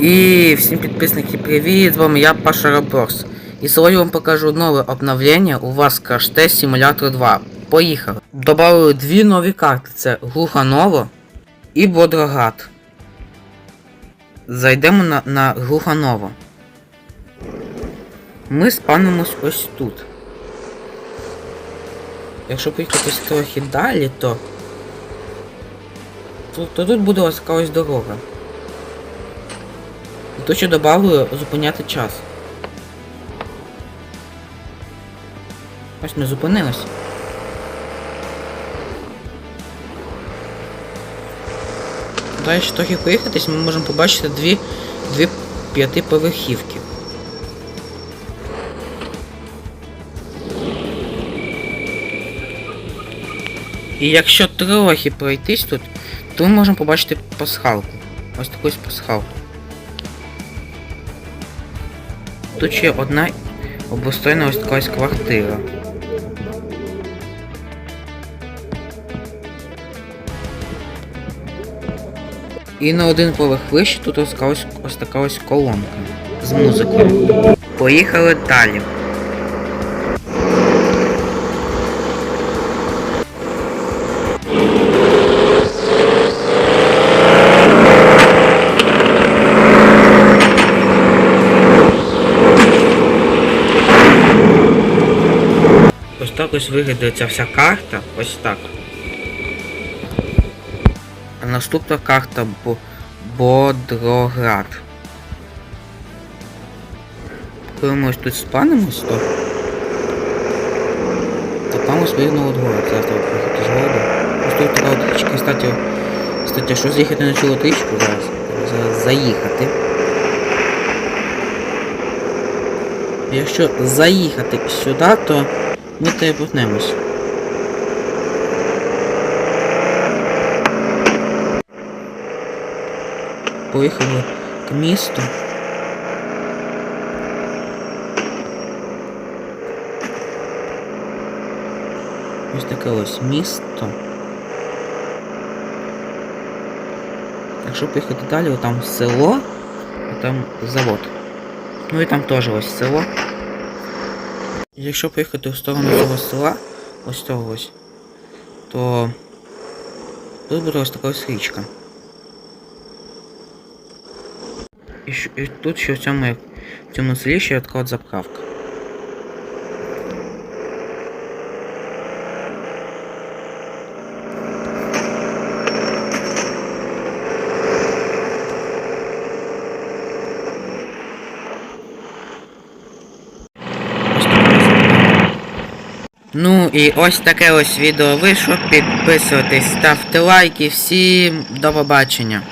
І всім підписники, привіт! З вами я Паша Роброс. І сьогодні вам покажу нове обновлення у вас Test Simulator 2. Поїхали. Добавили дві нові карти: це Глуханово і Бодроград. Зайдемо на, на Глуханово. Ми спанимось ось тут. Якщо поїхатись трохи далі, то. То, то тут буде ось така ось дорога. То ще добавили зупиняти час. Ось ми зупинились. Далі трохи проїхатись, ми можемо побачити дві, дві п'ятиповерхівки. І якщо трохи пройтись тут, то ми можемо побачити пасхалку. Ось таку пасхалку. Тут ще одна обустойна ось така квартира. І на один поверх вище тут ось така ось колонка з музикою. Поїхали далі. Ось так ось виглядає ця вся карта. Ось так. А наступна карта Бодроград. Коли ми ось тут спанимось, то... То там ось видно отгород. Зараз треба приїхати з городу. Ось тут така от річка, кстати, кстати, що з'їхати на цю от річку зараз? Зараз заїхати. Якщо заїхати сюди, то ми телепортнемось. Поїхали к місту. Ось таке ось місто. Якщо поїхати далі, там село, а там завод. Ну і там теж ось село. Якщо поїхати в сторону цього села, ось того ось, то тут буде ось така ось річка. І, і тут ще в цьому, в цьому селі ще така от заправка. Ну і ось таке ось відео вийшло. Підписуйтесь, ставте лайки. Всім до побачення.